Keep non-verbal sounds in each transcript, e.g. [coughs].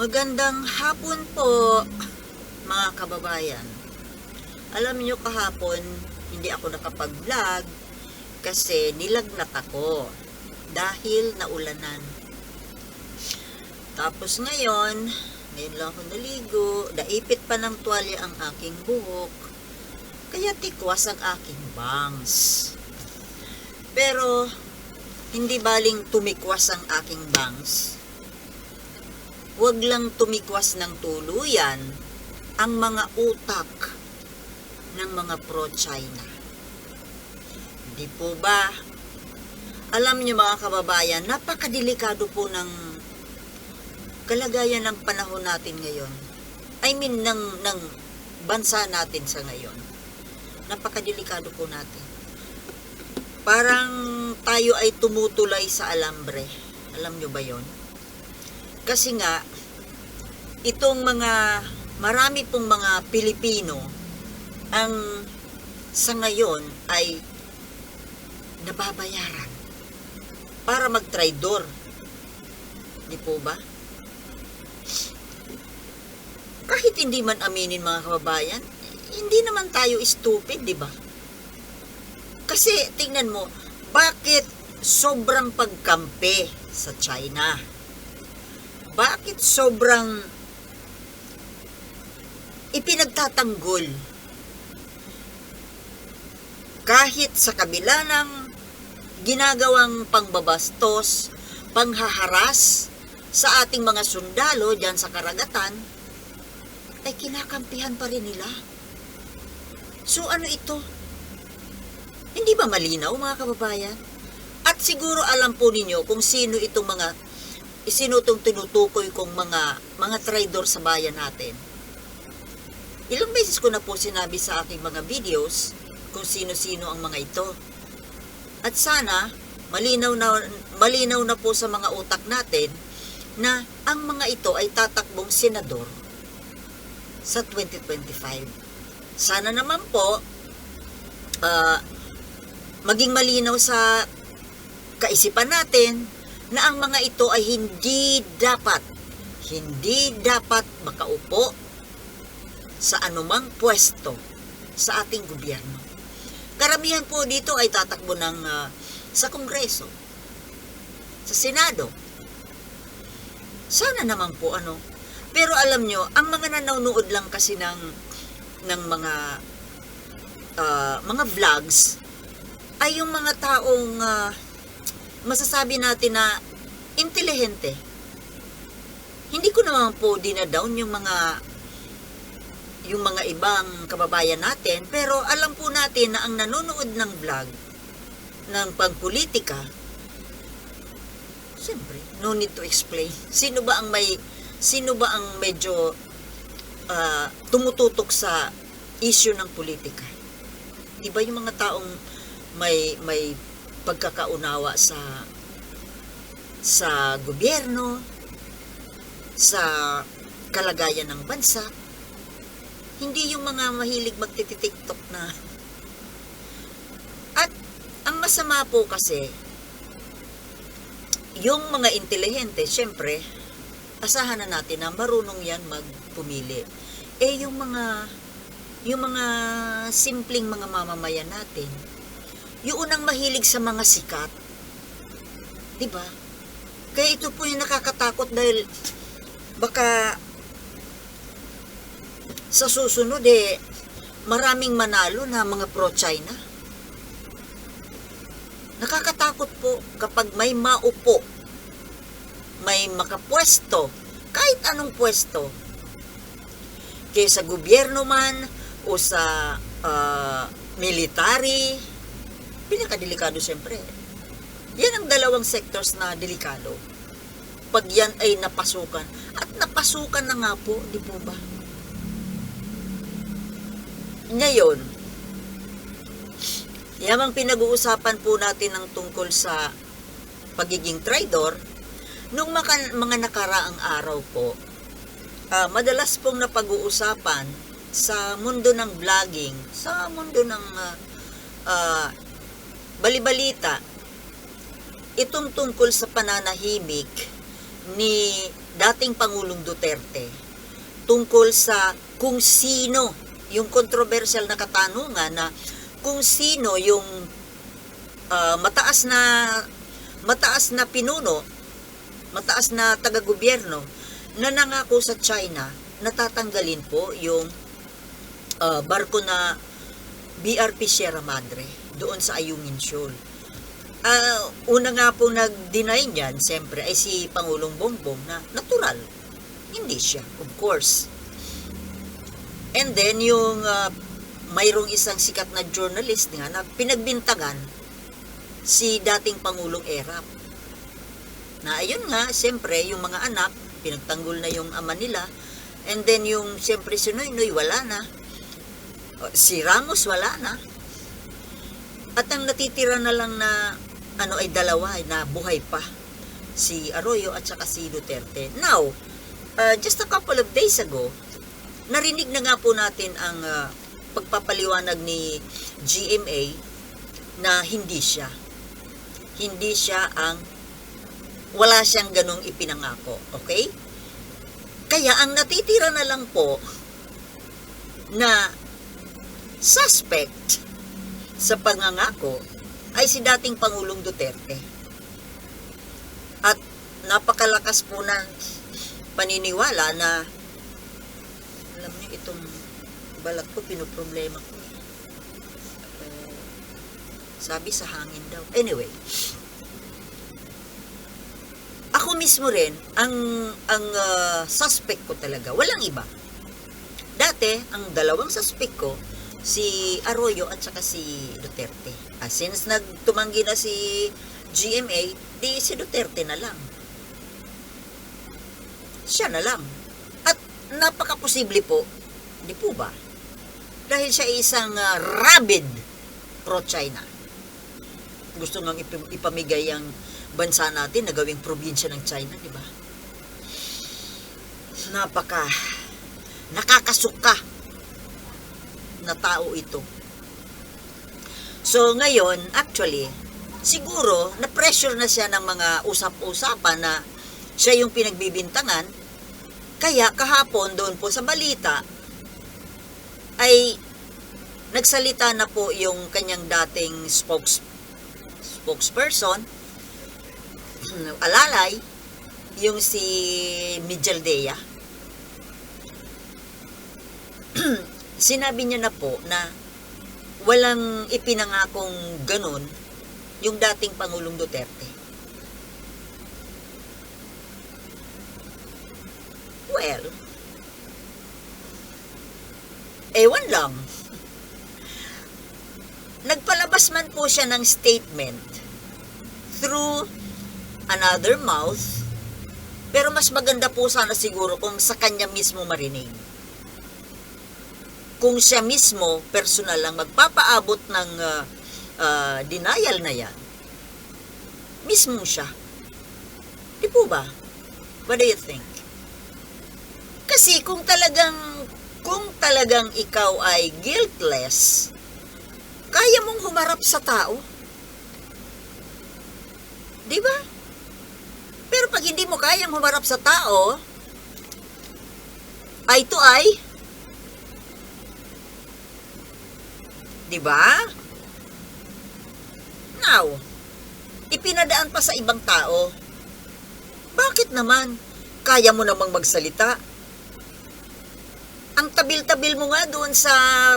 Magandang hapon po, mga kababayan. Alam niyo kahapon, hindi ako nakapag-vlog kasi nilagnat ako dahil naulanan. Tapos ngayon, ngayon lang ako naligo, naipit pa ng tuwalya ang aking buhok, kaya tikwas ang aking bangs. Pero, hindi baling tumikwas ang aking bangs huwag lang tumikwas ng tuluyan ang mga utak ng mga pro-China. Hindi po ba? Alam niyo mga kababayan, napakadelikado po ng kalagayan ng panahon natin ngayon. I mean, ng, ng bansa natin sa ngayon. Napakadelikado po natin. Parang tayo ay tumutulay sa alambre. Alam niyo ba yon? Kasi nga, itong mga, marami pong mga Pilipino, ang sa ngayon ay nababayaran para mag-traidor. Di po ba? Kahit hindi man aminin mga kababayan, hindi naman tayo stupid, di ba? Kasi tingnan mo, bakit sobrang pagkampi sa China? bakit sobrang ipinagtatanggol kahit sa kabila ng ginagawang pangbabastos, panghaharas sa ating mga sundalo dyan sa karagatan, ay kinakampihan pa rin nila. So ano ito? Hindi ba malinaw mga kababayan? At siguro alam po ninyo kung sino itong mga sino itong tinutukoy kong mga mga traidor sa bayan natin. Ilang beses ko na po sinabi sa aking mga videos kung sino-sino ang mga ito. At sana malinaw na malinaw na po sa mga utak natin na ang mga ito ay tatakbong senador sa 2025. Sana naman po ah, maging malinaw sa kaisipan natin na ang mga ito ay hindi dapat, hindi dapat makaupo sa anumang pwesto sa ating gobyerno. Karamihan po dito ay tatakbo ng ah, sa Kongreso, sa Senado. Sana naman po ano. Pero alam nyo, ang mga nanonood lang kasi ng ng mga ah, mga vlogs ay yung mga taong ah, masasabi natin na intelihente. Hindi ko naman po dinadown yung mga yung mga ibang kababayan natin, pero alam po natin na ang nanonood ng vlog ng pagpolitika, siyempre, no need to explain. Sino ba ang may sino ba ang medyo ah, tumututok sa issue ng politika? Di yung mga taong may may pagkakaunawa sa sa gobyerno, sa kalagayan ng bansa. Hindi yung mga mahilig magtititiktok na. At ang masama po kasi, yung mga intelihente, syempre, asahan na natin na marunong yan magpumili. Eh yung mga yung mga simpleng mga mamamayan natin, yung unang mahilig sa mga sikat. 'Di ba? Kaya ito po yung nakakatakot dahil baka sa susunod eh maraming manalo na mga pro-China. Nakakatakot po kapag may maupo, may makapwesto, kahit anong pwesto, kaya sa gobyerno man o sa ah, military, pinakadelikado siyempre. Yan ang dalawang sectors na delikado. Pag yan ay napasukan. At napasukan na nga po, di po ba? Ngayon, yamang pinag-uusapan po natin ng tungkol sa pagiging traidor, nung maka, mga nakaraang araw po, ah, madalas pong napag-uusapan sa mundo ng vlogging, sa mundo ng ah, ah, balibalita, itong tungkol sa pananahimik ni dating Pangulong Duterte tungkol sa kung sino yung controversial na katanungan na kung sino yung ah, mataas na mataas na pinuno, mataas na taga-gobyerno na nangako sa China na tatanggalin po yung ah, barko na BRP Sierra Madre doon sa Ayungin Shoal. Ah, una nga po nag-deny niyan, siyempre, ay si Pangulong Bongbong na natural. Hindi siya, of course. And then, yung ah, mayroong isang sikat na journalist nga na pinagbintagan si dating Pangulong Erap. Na ayun nga, siyempre, yung mga anak, pinagtanggol na yung ama nila. And then, yung siyempre si Noynoy, wala na. Si Ramos, wala na. At ang natitira na lang na ano ay dalawa na buhay pa. Si Arroyo at saka si Duterte. Now, uh, just a couple of days ago, narinig na nga po natin ang uh, pagpapaliwanag ni GMA na hindi siya. Hindi siya ang wala siyang ganong ipinangako. Okay? Kaya ang natitira na lang po na suspect sa pangangako ay si dating Pangulong Duterte. At napakalakas po ng paniniwala na itong balat ko pinoproblema ko. Eh, sabi sa hangin daw. Anyway, ako mismo rin ang ang ah, suspect ko talaga. Walang iba. Dati, ang dalawang suspect ko, si Arroyo at saka si Duterte. Ah, since nagtumanggi na si GMA, di si Duterte na lang. Siya na lang. At napaka-posible po, di po ba? Dahil siya isang ah, rabid pro-China. Gusto ngang ipam- ipamigay ang bansa natin na gawing probinsya ng China, di ba? Napaka nakakasuka na tao ito. So ngayon, actually, siguro na-pressure na siya ng mga usap-usapan na siya yung pinagbibintangan. Kaya kahapon doon po sa balita ay nagsalita na po yung kanyang dating spokes, spokesperson, [clears throat] alalay, yung si Mijaldea. [clears throat] sinabi niya na po na walang ipinangakong ganun yung dating Pangulong Duterte. Well, ewan lang. Nagpalabas man po siya ng statement through another mouth, pero mas maganda po sana siguro kung sa kanya mismo marinig kung siya mismo personal lang magpapaabot ng ah, ah, denial na yan, mismo siya. Di po ba? What do you think? Kasi kung talagang kung talagang ikaw ay guiltless, kaya mong humarap sa tao. Di ba? Pero pag hindi mo kayang humarap sa tao, ay to ay, Di ba? Now, ipinadaan pa sa ibang tao. Bakit naman? Kaya mo namang magsalita. Ang tabil-tabil mo nga doon sa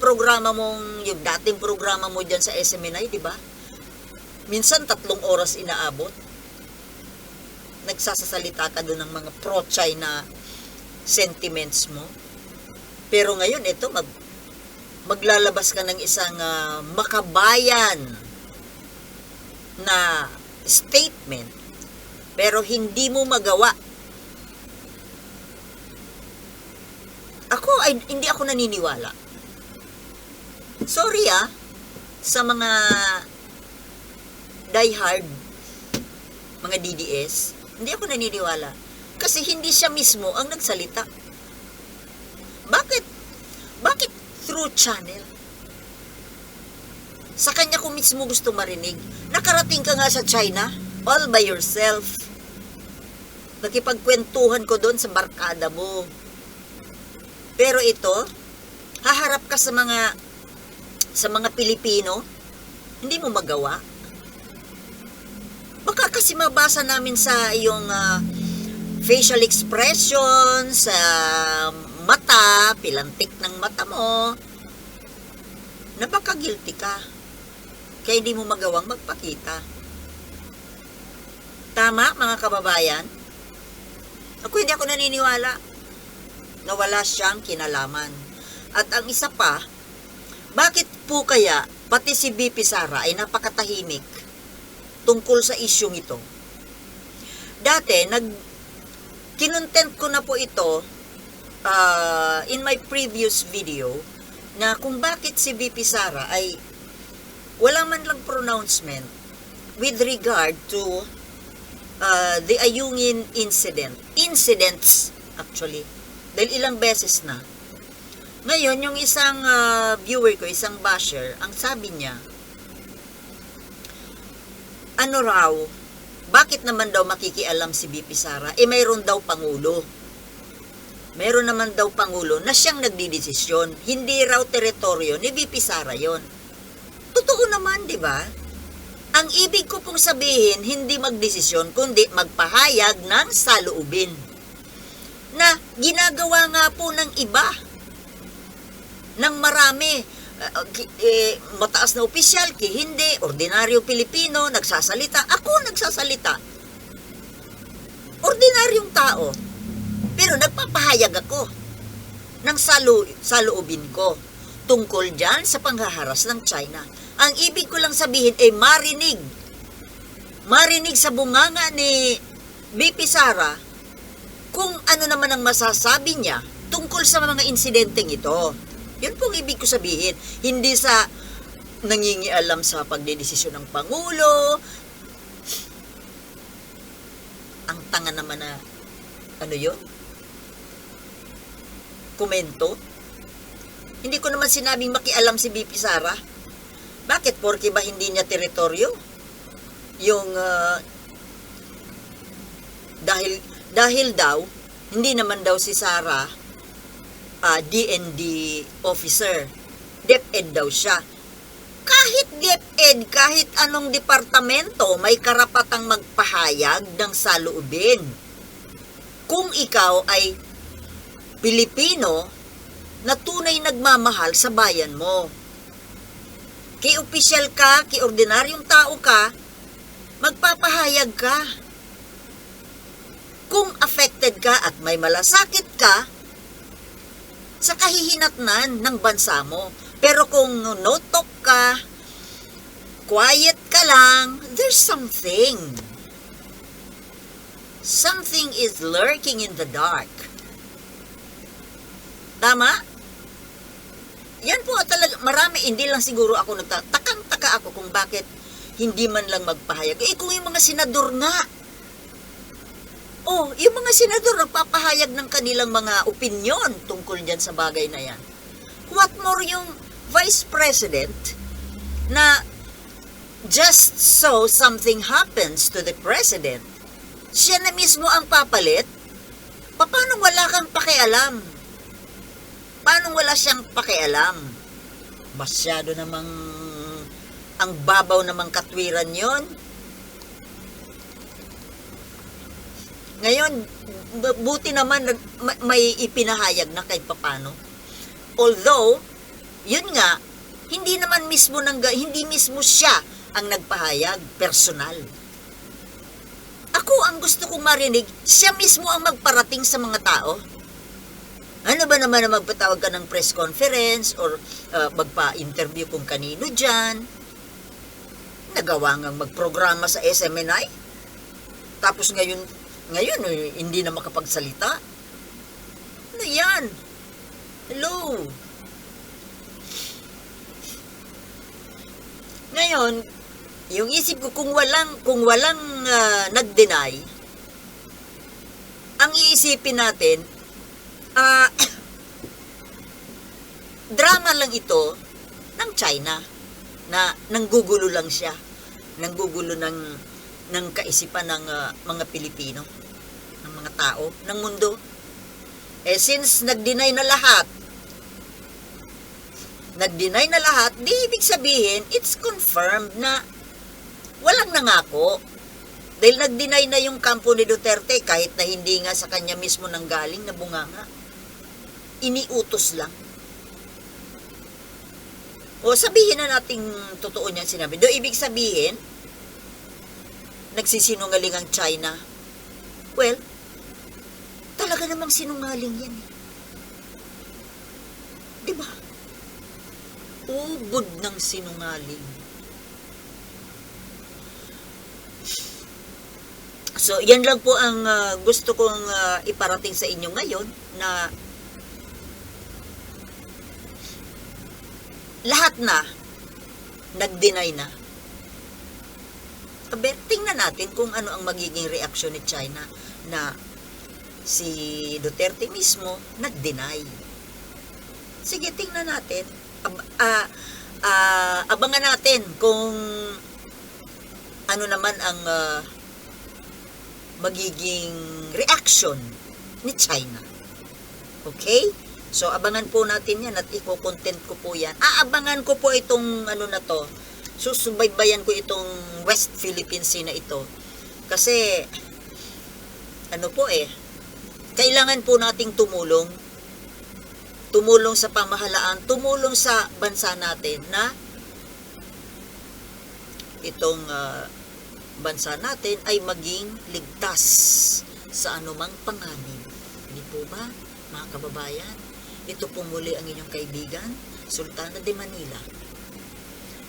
programa mong, yung dating programa mo dyan sa SMNI, di ba? Minsan tatlong oras inaabot. Nagsasasalita ka doon ng mga pro-China sentiments mo. Pero ngayon, ito, mag, maglalabas ka ng isang ah, makabayan na statement pero hindi mo magawa. Ako ay hindi ako naniniwala. Sorry ah sa mga diehard mga DDS, hindi ako naniniwala kasi hindi siya mismo ang nagsalita. Bakit? Bakit through channel. Sa kanya ko mismo gusto marinig. Nakarating ka nga sa China, all by yourself. Nakipagkwentuhan ko doon sa barkada mo. Pero ito, haharap ka sa mga sa mga Pilipino, hindi mo magawa. Baka kasi mabasa namin sa iyong ah, facial expression, sa mata, pilantik ng mata mo, na baka guilty ka. Kaya hindi mo magawang magpakita. Tama, mga kababayan? Ako hindi ako naniniwala na wala siyang kinalaman. At ang isa pa, bakit po kaya pati si BP Sara ay napakatahimik tungkol sa isyong ito? Dati, nag kinontent ko na po ito ah, in my previous video na kung bakit si VP Sara ay wala man lang pronouncement with regard to uh, the Ayungin incident. Incidents, actually. Dahil ilang beses na. Ngayon, yung isang uh, viewer ko, isang basher, ang sabi niya, ano raw, bakit naman daw makikialam si BP Sara? Eh, mayroon daw Pangulo. Meron naman daw Pangulo na siyang nagdidesisyon. Hindi raw teritoryo ni BP Sara yon. Totoo naman, di ba? Ang ibig ko pong sabihin, hindi magdesisyon, kundi magpahayag ng saloobin. Na ginagawa nga po ng iba. Ng marami. Uh, eh, mataas na opisyal, ki hindi, ordinaryo Pilipino, nagsasalita. Ako nagsasalita. Ordinaryong tao. Pero nagpapahayag ako ng salo, saloobin ko tungkol dyan sa panghaharas ng China. Ang ibig ko lang sabihin ay marinig. Marinig sa bunganga ni BP Sara kung ano naman ang masasabi niya tungkol sa mga insidenteng ito. Yun pong ibig ko sabihin. Hindi sa nangingialam sa pagdedesisyon ng Pangulo. Ang tanga naman na ano yun? Komento? Hindi ko naman sinabing makialam si BP Sara. Bakit? Porque ba hindi niya teritoryo? Yung ah, dahil dahil daw hindi naman daw si Sara ah, DND officer. DepEd daw siya. Kahit DepEd, kahit anong departamento, may karapatang magpahayag ng saloobin. Kung ikaw ay Pilipino na tunay nagmamahal sa bayan mo. Kay opisyal ka, kay ordinaryong tao ka, magpapahayag ka. Kung affected ka at may malasakit ka, sa kahihinatnan ng bansa mo. Pero kung no ka, quiet ka lang, there's something. Something is lurking in the dark. Tama? Yan po talaga, marami, hindi lang siguro ako nagtatakang-taka ako kung bakit hindi man lang magpahayag. Eh kung yung mga senador nga, oh, yung mga senador nagpapahayag ng kanilang mga opinion tungkol dyan sa bagay na yan. What more yung vice president na just so something happens to the president, siya na mismo ang papalit, paano wala kang pakialam? Paano wala siyang pakialam? Masyado namang ang babaw namang katwiran yon. Ngayon, bu- buti naman nag- ma- may ipinahayag na kahit papano. Although, yun nga, hindi naman mismo nang hindi mismo siya ang nagpahayag personal. Ako ang gusto kong marinig, siya mismo ang magparating sa mga tao. Ano ba naman na magpatawag ka ng press conference or uh, magpa-interview kung kanino dyan? Nagawa nga magprograma sa SMNI? Tapos ngayon, ngayon eh, hindi na makapagsalita? Ano yan? Hello? Ngayon, yung isip ko kung walang kung walang ah, nag-deny, ang iisipin natin ah [coughs] drama lang ito ng China na nanggugulo lang siya. Nanggugulo ng ng kaisipan ng ah, mga Pilipino, ng mga mga tao ng mundo. Eh since nag-deny na lahat, nag-deny na lahat, di ibig sabihin, it's confirmed na walang nangako. Dahil nag-deny na yung kampo ni Duterte kahit na hindi nga sa kanya mismo nanggaling na bunganga. Iniutos lang. O sabihin na nating totoo niyan sinabi. Do ibig sabihin, nagsisinungaling ang China. Well, talaga namang sinungaling yan. eh. Di ba? Ubod ng sinungaling. So, yan lang po ang ah, gusto kong ah, iparating sa inyo ngayon na lahat na nag-deny na. Abe, tingnan natin kung ano ang magiging reaksyon ni China na si Duterte mismo nag-deny. Sige, tingnan natin. Ab- ah, ah, abangan natin kung ano naman ang ah, magiging reaction ni China. Okay? So, abangan po natin yan at iko-content ko po yan. Aabangan ko po itong ano na to. Susubaybayan ko itong West Philippine Sea na ito. Kasi, ano po eh, kailangan po nating tumulong. Tumulong sa pamahalaan, tumulong sa bansa natin na itong ah, bansa natin ay maging ligtas sa anumang panganib. Hindi po ba, mga kababayan? Ito po muli ang inyong kaibigan, Sultana de Manila.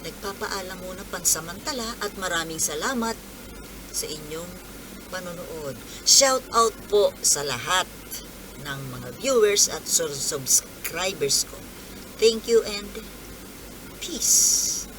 Nagpapaalam muna pansamantala at maraming salamat sa inyong panonood. Shout out po sa lahat ng mga viewers at subscribers ko. Thank you and peace.